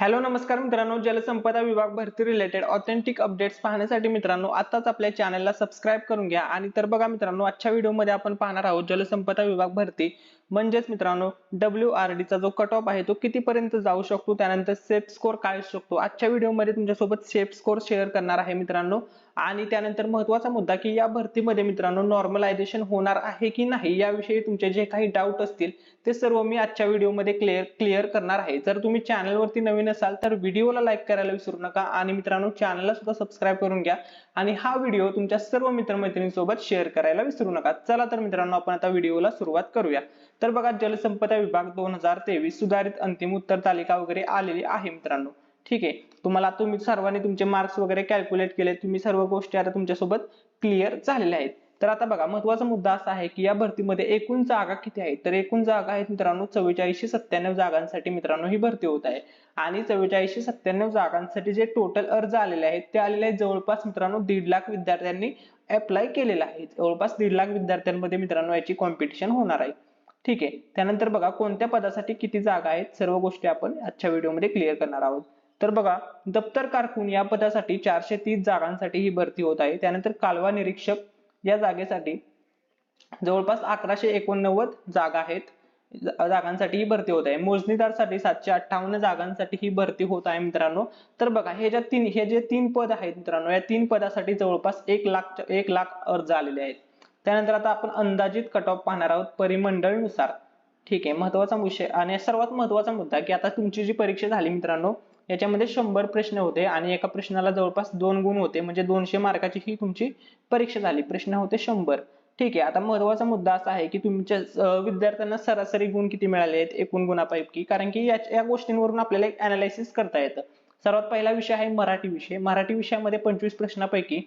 Hello नमस्कार मित्रांनो. जलसंपदा विभाग भरती रिलेटेड ऑथेंटिक अपडेट्स पाहण्यासाठी मित्रांनो आताच आपल्या चॅनलला सबस्क्राईब करून घ्या. आणि तर बघा मित्रांनो आजच्या व्हिडिओमध्ये आपण पाहणार आहोत जलसंपदा विभाग भरती. म्हणजेच मित्रांनो डब्ल्यू आर चा जो कट ऑफ आहे तो कितीपर्यंत जाऊ शकतो? त्यानंतर सेफ स्कोर काय असू शकतो? आजच्या व्हिडिओमध्ये तुमच्यासोबत सेफ स्कोर शेअर करणार आहे मित्रांनो. आणि त्यानंतर महत्त्वाचा मुद्दा की या भरतीमध्ये मित्रांनो नॉर्मलायझेशन होणार आहे की नाही याविषयी तुमचे जे काही डाऊट असतील ते सर्व मी आजच्या व्हिडिओमध्ये क्लिअर क्लिअर करणार आहे. जर तुम्ही चॅनलवरती नवीन असाल तर व्हिडिओला लाईक करायला विसरू नका. आणि मित्रांनो चॅनलला सुद्धा सबस्क्राईब करून घ्या. आणि हा व्हिडिओ तुमच्या सर्व मित्रमैत्रिणींसोबत शेअर करायला विसरू नका. चला तर मित्रांनो आपण आता व्हिडिओला सुरुवात करूया. तर बघा जलसंपदा विभाग दोन हजार तेवीस सुधारित अंतिम उत्तर तालिका वगैरे आलेली आहे मित्रांनो. ठीक आहे. तुम्हाला तुम्ही सर्वांनी तुमचे मार्क्स वगैरे कॅल्क्युलेट केले तुम्ही सर्व गोष्टी आता तुमच्यासोबत क्लिअर झालेल्या आहेत. तर आता बघा महत्त्वाचा मुद्दा असा आहे की या भरतीमध्ये एकूण जागा किती आहेत तर एकूण जागा आहेत मित्रांनो चव्वेचाळीसशे सत्त्याण्णव जागांसाठी मित्रांनो ही भरती होत आहे. आणि चव्वेचाळीसशे सत्त्याण्णव जागांसाठी जे टोटल अर्ज आलेले आहेत ते आलेले आहेत जवळपास मित्रांनो दीड लाख विद्यार्थ्यांनी अप्लाय केलेला आहे जवळपास दीड लाख विद्यार्थ्यांमध्ये मित्रांनो याची कॉम्पिटिशन होणार आहे. ठीक आहे. त्यानंतर बघा कोणत्या पदासाठी किती जागा आहेत? सर्व गोष्टी आपण आजच्या व्हिडिओमध्ये क्लिअर करणार आहोत. तर बघा दप्तर कारकून या पदासाठी चारशे तीस जागांसाठी ही भरती होत आहे. त्यानंतर कालवा निरीक्षक या जागेसाठी जवळपास अकराशे एकोणनव्वद जागा आहेत. जागांसाठी ही भरती होत आहे. मोजणीदारसाठी सातशे अठ्ठावन्न जागांसाठी ही भरती होत आहे मित्रांनो. तर बघा हे ज्या तीन हे जे तीन पद आहेत मित्रांनो या तीन पदासाठी जवळपास एक लाख एक लाख अर्ज आलेले आहेत. त्यानंतर आता आपण अंदाजित कट ऑफ पाहणार आहोत परिमंडळनुसार. ठीक आहे महत्त्वाचा विषय. आणि सर्वात महत्त्वाचा मुद्दा की आता तुमची जी परीक्षा झाली मित्रांनो याच्यामध्ये शंभर प्रश्न होते आणि एका प्रश्नाला जवळपास दोन गुण होते. म्हणजे दोनशे मार्काची ही तुमची परीक्षा झाली. प्रश्न होते शंभर. ठीक आहे आता महत्त्वाचा मुद्दा असा आहे की तुमच्या विद्यार्थ्यांना सरासरी गुण किती मिळाले आहेत एकूण गुणापैकी. कारण की या गोष्टींवरून आपल्याला एक अनालायसिस करता येतं. सर्वात पहिला विषय आहे मराठी विषय. मराठी विषयामध्ये पंचवीस प्रश्नापैकी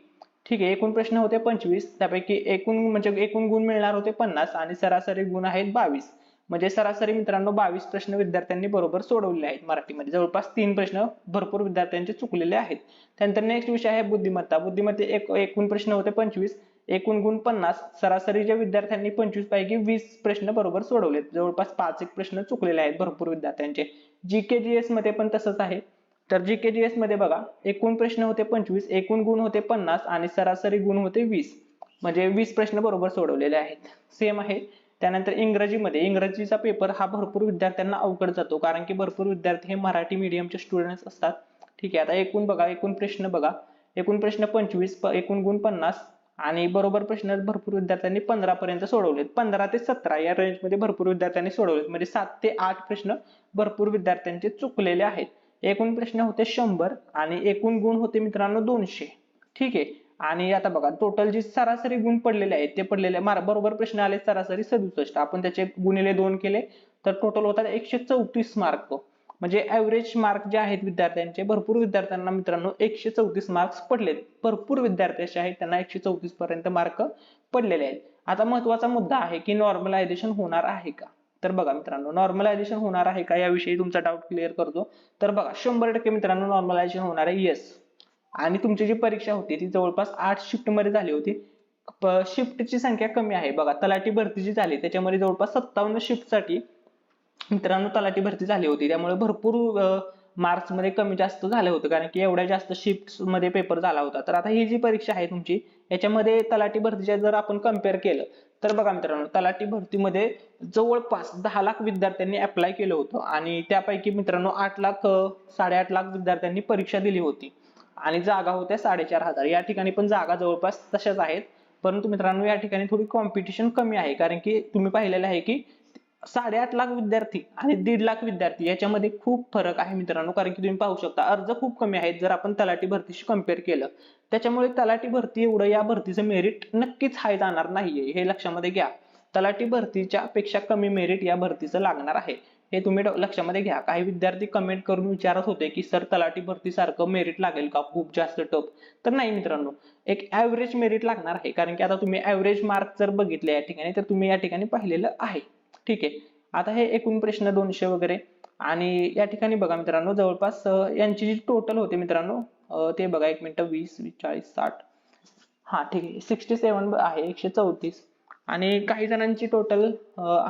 ठीक आहे एकूण प्रश्न होते पंचवीस त्यापैकी एकूण म्हणजे एकूण गुण मिळणार होते पन्नास आणि सरासरी गुण आहेत बावीस. म्हणजे सरासरी मित्रांनो बावीस प्रश्न विद्यार्थ्यांनी बरोबर सोडवलेले आहेत मराठीमध्ये. जवळपास तीन प्रश्न भरपूर विद्यार्थ्यांचे चुकलेले आहेत. त्यानंतर नेक्स्ट विषय आहे बुद्धिमत्ता. बुद्धिमत्ते एक एकूण प्रश्न होते पंचवीस एकूण गुण पन्नास सरासरीच्या विद्यार्थ्यांनी पंचवीस पैकी वीस प्रश्न बरोबर सोडवलेत. जवळपास पाच एक प्रश्न चुकलेले आहेत भरपूर विद्यार्थ्यांचे. जी के जी एसमध्ये पण तसंच आहे. तर जी के जी एसमध्ये बघा एकूण प्रश्न होते पंचवीस एकूण गुण होते पन्नास आणि सरासरी गुण होते वीस. म्हणजे वीस प्रश्न बरोबर सोडवलेले आहेत. सेम आहे. त्यानंतर इंग्रजीमध्ये इंग्रजीचा पेपर हा भरपूर विद्यार्थ्यांना अवघड जातो. कारण की भरपूर विद्यार्थी हे मराठी मीडियमचे स्टुडंट असतात. ठीक आहे आता एकूण बघा एकूण प्रश्न बघा. एकूण प्रश्न पंचवीस एकूण गुण पन्नास आणि बरोबर प्रश्न भरपूर विद्यार्थ्यांनी पंधरा पर्यंत सोडवलेत. पंधरा ते सतरा या रेंजमध्ये भरपूर विद्यार्थ्यांनी सोडवलेत. म्हणजे सात ते आठ प्रश्न भरपूर विद्यार्थ्यांचे चुकलेले आहेत. एकूण प्रश्न होते शंभर आणि एकूण गुण होते मित्रांनो दोनशे. ठीक आहे? आणि आता बघा टोटल जे सरासरी गुण पडलेले आहेत ते पडलेले बरोबर प्रश्न आले सरासरी सदुसष्ट. आपण त्याचे गुणिले दोन केले तर टोटल होतात एकशे चौतीस मार्क म्हणजे ऍव्हरेज मार्क जे आहेत विद्यार्थ्यांचे भरपूर विद्यार्थ्यांना मित्रांनो एकशे चौतीस मार्क्स पडलेत. भरपूर विद्यार्थी असे आहेत त्यांना एकशे चौतीस पर्यंत मार्क पडलेले आहेत. आता महत्त्वाचा मुद्दा आहे की नॉर्मलायझेशन होणार आहे का? तर बघा मित्रांनो नॉर्मलायझेशन होणार आहे का याविषयी तुमचा डाऊट क्लिअर करतो. तर बघा शंभर टक्के मित्रांनो नॉर्मलायझेशन होणार आहे. येस आणि तुमची जी परीक्षा होती ती जवळपास आठ शिफ्टमध्ये झाली होती. शिफ्टची संख्या कमी आहे. बघा तलाठी भरती जी झाली. त्याच्यामध्ये जवळपास सत्तावन्न शिफ्टसाठी मित्रांनो तलाठी भरती झाली होती. त्यामुळे भरपूर मार्क्समध्ये कमी जास्त झालं होतं कारण की एवढ्या जास्त शिफ्टमध्ये पेपर झाला होता. तर आता ही जी परीक्षा आहे तुमची याच्यामध्ये तलाठी भरतीच्या जर आपण कंपेअर केलं तर बघा मित्रांनो तलाठी भरतीमध्ये जवळपास दहा लाख विद्यार्थ्यांनी अप्लाय केलं होतं आणि त्यापैकी मित्रांनो आठ लाख साडेआठ लाख विद्यार्थ्यांनी परीक्षा दिली होती. आणि जागा होत्या साडेचार हजार. या ठिकाणी पण जागा जवळपास तशाच आहेत. परंतु मित्रांनो या ठिकाणी थोडी कॉम्पिटिशन कमी आहे कारण की तुम्ही पाहिलेलं आहे की साडेआठ लाख विद्यार्थी आणि दीड लाख विद्यार्थी याच्यामध्ये खूप फरक आहे मित्रांनो. कारण की तुम्ही पाहू शकता अर्ज खूप कमी आहेत. जर आपण तलाठी भरतीशी कंपेअर केलं त्याच्यामुळे तलाठी भरती एवढं या भरतीचं मेरिट नक्कीच हाय जाणार नाहीये. हे लक्षामध्ये घ्या. तलाठी भरतीच्या पेक्षा कमी मेरिट या भरतीचं लागणार आहे. हे तुम्ही लक्षामध्ये घ्या. काही विद्यार्थी कमेंट करून विचारत होते की सर तलाठी भरती सारखं मेरिट लागेल का? खूप जास्त टप. तर नाही मित्रांनो. एक ऍव्हरेज मेरिट लागणार आहे. कारण की आता तुम्ही ऍव्हरेज मार्क जर बघितले या ठिकाणी तर तुम्ही या ठिकाणी पाहिलेलं आहे. ठीक आहे. आता हे एकूण प्रश्न दोनशे वगैरे. आणि या ठिकाणी बघा मित्रांनो जवळपास यांची जी टोटल होते मित्रांनो ते बघा एक मिनिट वीस वीस चाळीस साठ. हा ठीक आहे. सिक्स्टी सेवन आहे एकशे चौतीस. आणि काही जणांची टोटल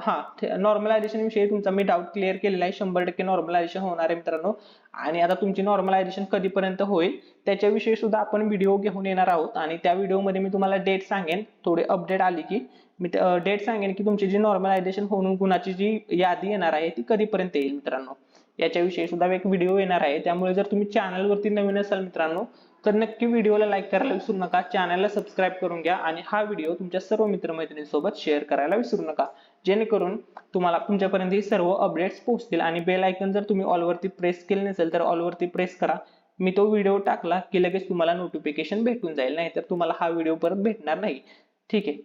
हा नॉर्मलायझेशन विषयी तुमचा मी डाऊट क्लिअर केलेला आहे. शंभर टक्के नॉर्मलायझेशन होणार आहे मित्रांनो. आणि आता तुमची नॉर्मलायझेशन कधीपर्यंत होईल त्याच्याविषयी सुद्धा आपण व्हिडिओ घेऊन येणार आहोत. आणि त्या व्हिडिओमध्ये मी तुम्हाला डेट सांगेन. थोडी अपडेट आली की मी डेट सांगेन की तुमची जी नॉर्मलायझेशन होऊन गुणाची जी यादी येणार आहे ती कधीपर्यंत येईल मित्रांनो. याच्याविषयी सुद्धा एक व्हिडिओ येणार आहे. त्यामुळे जर तुम्ही चॅनलवरती नवीन असाल मित्रांनो तर नक्की व्हिडिओला लाईक करायला विसरू नका. चॅनलला सबस्क्राईब करून घ्या आणि हा व्हिडिओ तुमच्या सर्व मित्रमैत्रिणींसोबत शेअर करायला विसरू नका. जेणेकरून तुम्हाला तुमच्यापर्यंत ही सर्व अपडेट्स पोहोचतील आणि बेल आयकन जर तुम्ही ऑलवरती प्रेस केले नसेल तर ऑलवरती प्रेस करा. मी तो व्हिडिओ टाकला की लगेच तुम्हाला नोटिफिकेशन भेटून जाईल. नाही तर तुम्हाला हा व्हिडिओ परत भेटणार नाही. ठीक आहे.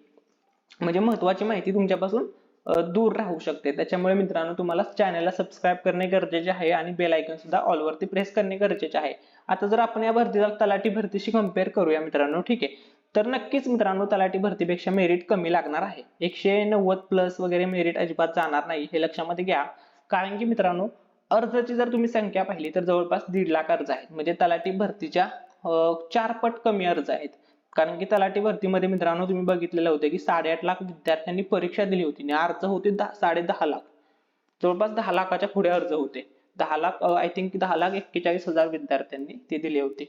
म्हणजे महत्वाची माहिती तुमच्यापासून दूर राहू शकते. त्याच्यामुळे मित्रांनो तुम्हाला चॅनलला सबस्क्राईब करणे गरजेचे आहे आणि बेल आयकन सुद्धा ऑलवरती प्रेस करणे गरजेचे आहे. आता जर आपण या भरतीला तलाठी भरतीशी कंपेअर करूया मित्रांनो ठीक आहे? तर नक्कीच मित्रांनो तलाठी भरतीपेक्षा मेरिट कमी लागणार आहे. एकशे नव्वद प्लस वगैरे मेरिट अजिबात जाणार नाही हे लक्षामध्ये घ्या. कारण की मित्रांनो अर्जाची जर तुम्ही संख्या पाहिली तर जवळपास दीड लाख अर्ज आहेत. म्हणजे तलाठी भरतीच्या चार पट कमी अर्ज आहेत. कारण की तलाठी भरतीमध्ये मित्रांनो तुम्ही बघितलेलं होतं की साडेआठ लाख विद्यार्थ्यांनी परीक्षा दिली होती आणि अर्ज होते साडे दहा लाख. जवळपास दहा लाखाच्या पुढे अर्ज होते. दहा लाख आय थिंक दहा लाख एक्केचाळीस हजार विद्यार्थ्यांनी ते दिले होते.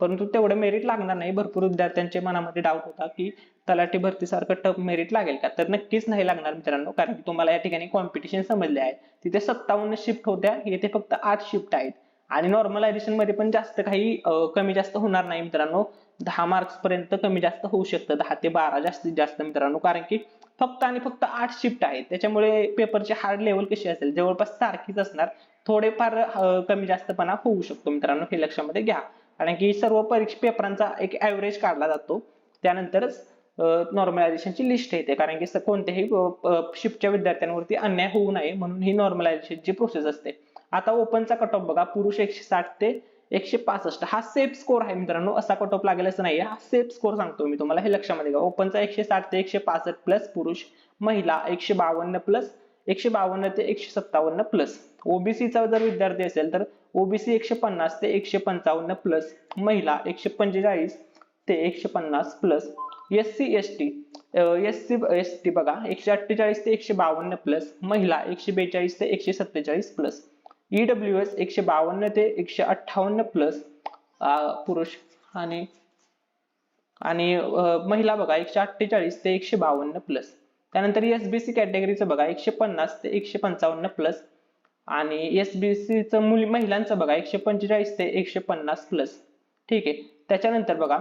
परंतु तेवढं मेरिट लागणार नाही. भरपूर विद्यार्थ्यांच्या मनामध्ये डाऊट होता की तलाठी भरतीसारखं टप मेरिट लागेल का? तर नक्कीच नाही लागणार मित्रांनो. कारण की तुम्हाला या ठिकाणी कॉम्पिटिशन समजले आहे. तिथे सत्तावन्न शिफ्ट होत्या. येथे फक्त आठ शिफ्ट आहेत. आणि नॉर्मलायझेशनमध्ये पण जास्त काही कमी जास्त होणार नाही मित्रांनो. दहा मार्क्स पर्यंत कमी जास्त होऊ शकतं. दहा ते बारा जास्तीत जास्त मित्रांनो. कारण की फक्त आणि फक्त आठ शिफ्ट आहेत. त्याच्यामुळे पेपरची हार्ड लेवल कशी असेल? जवळपास सारखीच असणार. थोडेफार कमी जास्तपणा होऊ शकतो मित्रांनो हे लक्षामध्ये घ्या. कारण की सर्व परीक्षा पेपरांचा एक ऍव्हरेज काढला जातो. त्यानंतरच नॉर्मलायझेशनची लिस्ट येते. कारण की कोणत्याही शिफ्टच्या विद्यार्थ्यांवरती अन्याय होऊ नये म्हणून ही नॉर्मलायझेशनची प्रोसेस असते. आता ओपनचा कट ऑफ बघा. पुरुष एकशे साठ ते एकशे पासष्ट. हा सेफ स्कोर आहे मित्रांनो. असा कट ऑफ लागेल असं नाही हा सेफ स्कोर सांगतो मी तुम्हाला. हे लक्षामध्ये घ्या. ओपनचा एकशे साठ ते एकशे पासष्ट प्लस पुरुष महिला एकशे बावन्न प्लस एकशे बावन्न ते एकशे सत्तावन्न प्लस ओबीसीचा जर विद्यार्थी असेल तर ओबीसी एकशे पन्नास ते एकशे पंचावन्न प्लस महिला एकशे पंचेचाळीस ते एकशे पन्नास plus S C S T S C S T बघा. एकशे अठ्ठेचाळीस ते एकशे बावन्न प्लस महिला एकशे बेचाळीस ते एकशे सत्तेचाळीस प्लस ईडब्ल्यू एस एकशे बावन्न ते एकशे अठ्ठावन्न प्लस पुरुष आणि आणि महिला बघा एकशे अठ्ठेचाळीस ते एकशे बावन्न प्लस त्यानंतर एस बी सी कॅटेगरीचं बघा एकशे पन्नास ते एकशे पंचावन्न प्लस आणि एस बी सीचं मुली महिलांचं बघा एकशे पंचेचाळीस ते एकशे पन्नास प्लस ठीक आहे. त्याच्यानंतर बघा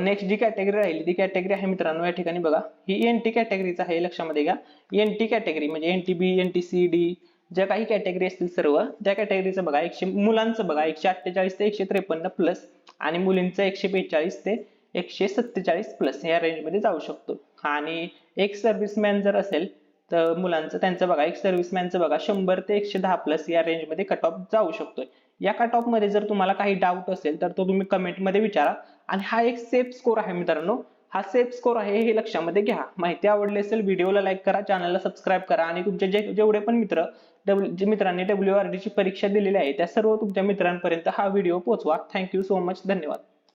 नेक्स्ट जी कॅटेगरी राहिली ती कॅटेगरी आहे मित्रांनो या ठिकाणी बघा. ही एन टी कॅटेगरीच आहे लक्षामध्ये घ्या. एन टी कॅटेगरी म्हणजे N T B N T C D ज्या काही कॅटेगरी असतील सर्व त्या कॅटेगरीचं बघा. एकशे मुलांचं बघा. एकशे अठ्ठेचाळीस ते एकशे त्रेपन्न प्लस आणि मुलींचं एकशे बेचाळीस ते एकशे सत्तेचाळीस प्लस या रेंजमध्ये जाऊ शकतो. आणि एक सर्व्हिसमॅन जर असेल तर मुलांचं त्यांचं बघा. एक सर्व्हिसमॅनचं बघा. शंभर ते एकशे दहा प्लस या रेंजमध्ये कट ऑफ जाऊ शकतोय. या कट ऑफमध्ये जर तुम्हाला काही डाऊट असेल तर तो तुम्ही कमेंटमध्ये विचारा. आणि हा एक सेफ स्कोर आहे मित्रांनो. हा सेफ स्कोर आहे हे लक्षामध्ये घ्या. माहिती आवडली असेल व्हिडिओला लाईक करा चॅनलला सबस्क्राईब करा. आणि तुमचे जे जेवढे पण मित्र जे मित्रांनी डब्ल्यू आर ची परीक्षा दिलेली आहे त्या सर्व तुमच्या मित्रांपर्यंत हा व्हिडिओ पोहोचवा. थँक्यू सो मच धन्यवाद.